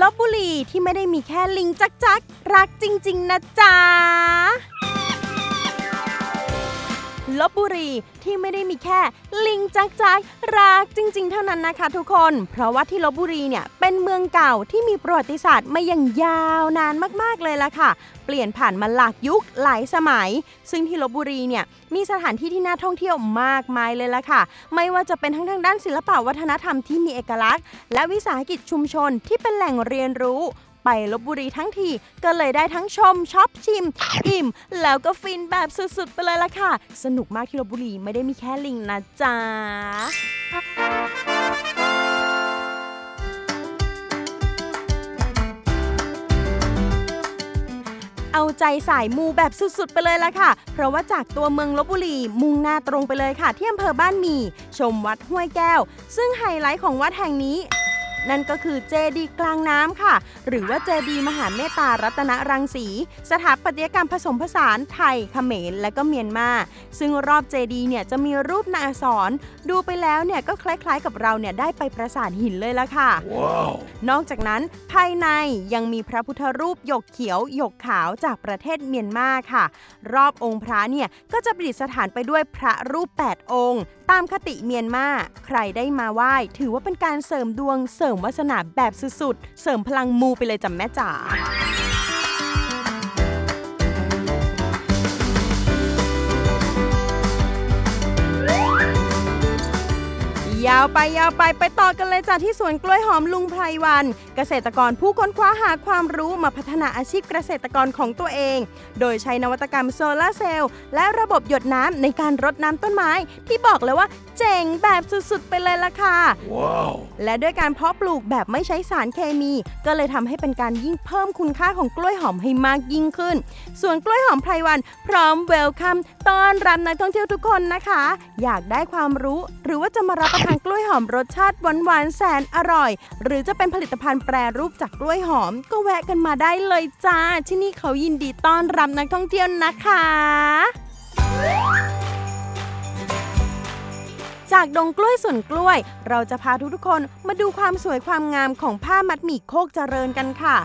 ลบบุรีที่ไม่ได้มีแค่ลิงจักจักรักจริง ๆ นะจ๊ะ ลบบุรีที่ไม่ได้มีแค่ลิงจักจักรักจริง ๆ เท่านั้นนะคะทุกคน เพราะว่าที่ลบบุรีเนี่ยเป็นเมืองเก่าที่มีประวัติศาสตร์มาอย่างยาวนานมากๆเลยละค่ะ เปลี่ยนผ่านมาหลากยุคหลายสมัย ซึ่งที่ลบบุรีเนี่ยมีสถานที่ที่น่าท่องเที่ยวมากมายเลยละค่ะ ไม่ว่าจะเป็นทั้งทางด้านศิลปะวัฒนธรรมที่มีเอกลักษณ์ และวิสาหกิจชุมชนที่เป็นแหล่งเรียนรู้ ไปลบบุรีทั้งที ก็เลยได้ทั้งชมช็อปชิม อิ่ม แล้วก็ฟินแบบสุดๆ ไปเลยล่ะค่ะ สนุกมากที่ลบบุรีไม่ได้มีแค่ลิงนะจ๊ะเอาใจสายมูแบบสุดๆ ไปเลยละค่ะ เพราะว่าจากตัวเมืองลบบุรี มุ่งหน้าตรงไปเลยค่ะ ที่อำเภอบ้านมี ชมวัดห้วยแก้ว ซึ่งไฮไลท์ของวัดแห่งนี้ นั่นก็คือเจดีย์กลางน้ำค่ะ หรือว่าเจดีย์มหาเมตตารัตนรังสี สถาปัตยกรรมผสมผสานไทยเขมรและก็เมียนมา ซึ่งรอบเจดีย์เนี่ยจะมีรูปนางอักษร ดูไปแล้วเนี่ยก็คล้ายๆกับเราเนี่ยได้ไปปราสาทหินเลยละค่ะนอกจากนั้นภายในยังมีพระพุทธรูปหยกเขียวหยกขาวจากประเทศเมียนมาค่ะ รอบองค์พระเนี่ยก็จะประดิษฐานไปด้วยพระรูป 8 องค์ ตามคติเมียนมาใครได้มาไหว้ ถือว่าเป็นการเสริมดวง เสริมวาสนาแบบสุดๆ เสริมพลังมูไปเลยจ้ะแม่จ๋า ยาวไปยาวไปไปต่อกันเลยจ้ะที่สวนกล้วยหอมลุงไพรวัน เกษตรกรผู้ค้นคว้าหาความรู้มาพัฒนาอาชีพเกษตรกรของตัวเอง โดยใช้นวัตกรรมโซลาร์เซลล์และระบบหยดน้ำในการรดน้ำต้นไม้ ที่บอกเลยว่าเจ๋งแบบสุดๆ ไปเลยล่ะค่ะและด้วยการเพาะปลูกแบบไม่ใช้สารเคมี ก็เลยทำให้เป็นการยิ่งเพิ่มคุณค่าของกล้วยหอมให้มากยิ่งขึ้น ส่วนกล้วยหอมไพรวัน พร้อมเวลคัม ต้อนรับนักท่องเที่ยวทุกคนนะคะ อยากได้ความรู้ หรือว่าจะมารับประทานกล้วยหอมรสชาติหวานๆแสนอร่อย หรือจะเป็นผลิตภัณฑ์แปรรูปจากกล้วยหอม ก็แวะกันมาได้เลยจ้า ที่นี่เขายินดีต้อนรับนักท่องเที่ยวนะคะจากดงกล้วยสวนกล้วย เราจะพาทุกๆคนมาดูความสวยความงามของผ้ามัดหมี่โคกเจริญกันค่ะ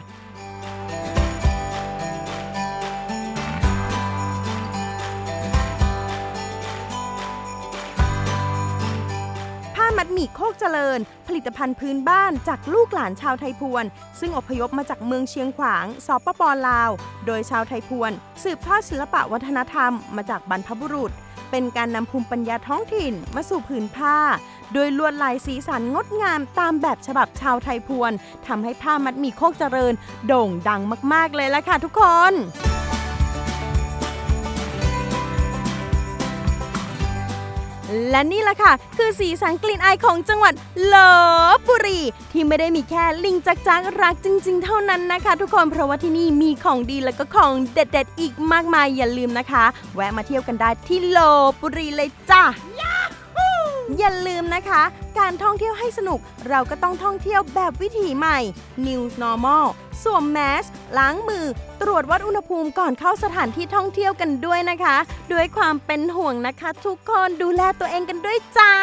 ดหมี่โคกเจริญ ผลิตภัณฑ์พื้นบ้านจากลูกหลานชาวไทยพวน ซึ่งอพยพมาจากเมืองเชียงขวางสปปลาว โดยชาวไทยพวน สืบทอดศิลปะวัฒนธรรมมาจากบรรพบุรุษ เป็นการนำภูมิปัญญาท้องถิ่นมาสู่ผืนผ้า โดยลวดลายสีสันงดงามตามแบบฉบับชาวไทยพวนทำให้ผ้ามัดหมี่โคกเจริญ โด่งดังมาก ๆ เลยละค่ะทุกคน และนี่แหละค่ะ คือสีสันกลิ่นอายของจังหวัดลบบุรี ที่ไม่ได้มีแค่ลิงจักจักรักจริง ๆ เท่านั้นนะคะ ทุกคนเพราะว่าที่นี่มีของดีแล้วก็ของเด็ด ๆ อีกมากมายอย่าลืมนะคะ แวะมาเที่ยวกันได้ที่ลบบุรีเลยจ้า อย่าลืมนะคะ การท่องเที่ยวให้สนุกเราก็ต้องท่องเที่ยวแบบวิถีใหม่ New Normal สวมแมสล้างมือ ตรวจวัดอุณหภูมิก่อนเข้าสถานที่ท่องเที่ยวกันด้วยนะคะ ด้วยความเป็นห่วงนะคะ ทุกคนดูแลตัวเองกันด้วยจ้า